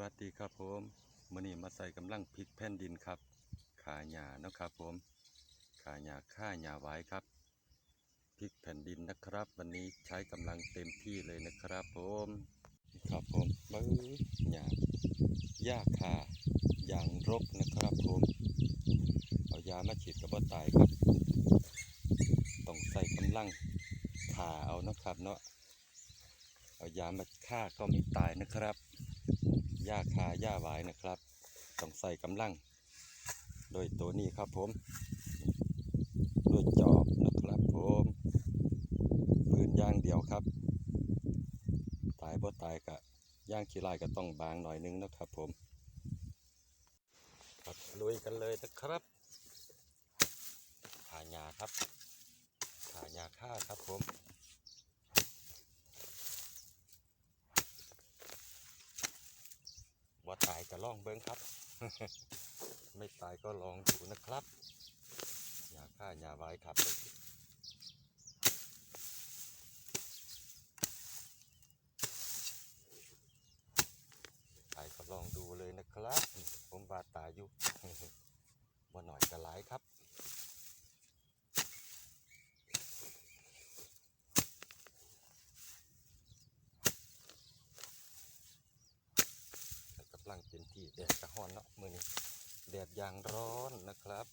วัสดีครับผมมื่อนี้มาใส่กำลังพริกแผ่นดินครับ ขาหญ้านะครับผม ขาหญ้าค่าหญ้าไว้ครับพริกแผ่นดินนะครับ วันนี้ใช้กำลังเต็มที่เลยนะครับผมนี่ครับผมมือหญ้าหญ้าคาอย่างรกนะครับผมเอายามาฉีดกระบอตายครับต้องใส่กำลังขาเอานะครับเนาะเอายามาฆ่าก็ไม่ตายนะครับ หญ้าคาหญ้าหวายนะครับ ต้องใส่กำลัง โดยตัวนี้ครับผมโดยจอบนะครับผมปืนย่างเดียวครับ ตายบ่ตายกะย่างขี้ลายก็ต้องบางหน่อยนึงนะครับผม ครับลุยกันเลยนะครับขาหญ้าครับขาหญ้าฆ่าครับผม ว่าตายก็ ลองเบิ้งครับ ไม่ตายก็ลองดูนะครับ อย่าฆ่าอย่าไว้ครับตายก็ลองดูเลยนะครับ ผมบาดตายอยู่ว่าหน่อยก็หลายครับ กำลังเป็นที่แดดกระห้อนเนาะมือนี้แดดอย่างร้อนนะครับ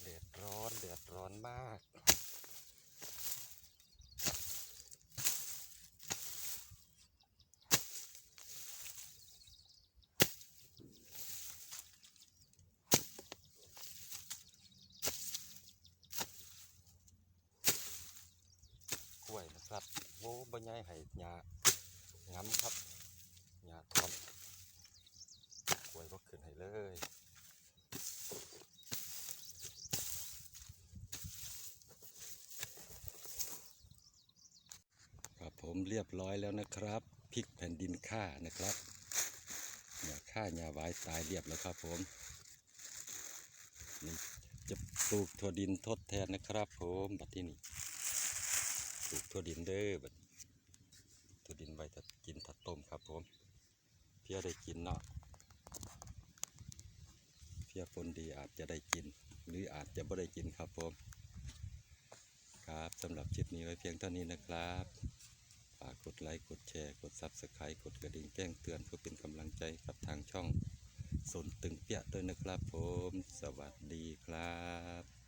เดือดร้อนเดือดร้อนมาก กล้วยนะ ครับโอ้บรรยายให้หญ้าง้ำครับหญ้าทอมกล้วยก็ขึ้นให้เลยครับผมเรียบร้อยแล้วนะครับพริกแผ่นดินฆ่านะครับหญ้าฆ่าหญ้าไว้ตายเรียบแล้วครับผมนี่จะปลูกถั่วดินทดแทนนะครับผมบัดที่นี่ป ลูกถั่วดินเด้อบัดถั่วดินไว้ถ้ากินถ้าต้มครับผมเพียได้กินเนาะเพียผลดีอาจจะได้กิน หรืออาจจะไม่ได้กินครับผมครับสำหรับคลิปนี้ไว้เพียงเท่านี้นะครับฝากกดไลค์กดแชร์กดซับสไครต์กดกระดิ่งแจ้งเตือนเพื่อเป็นกำลังใจกับทางช่องสนตึงเปียด้วยนะครับผม สวัสดีครับ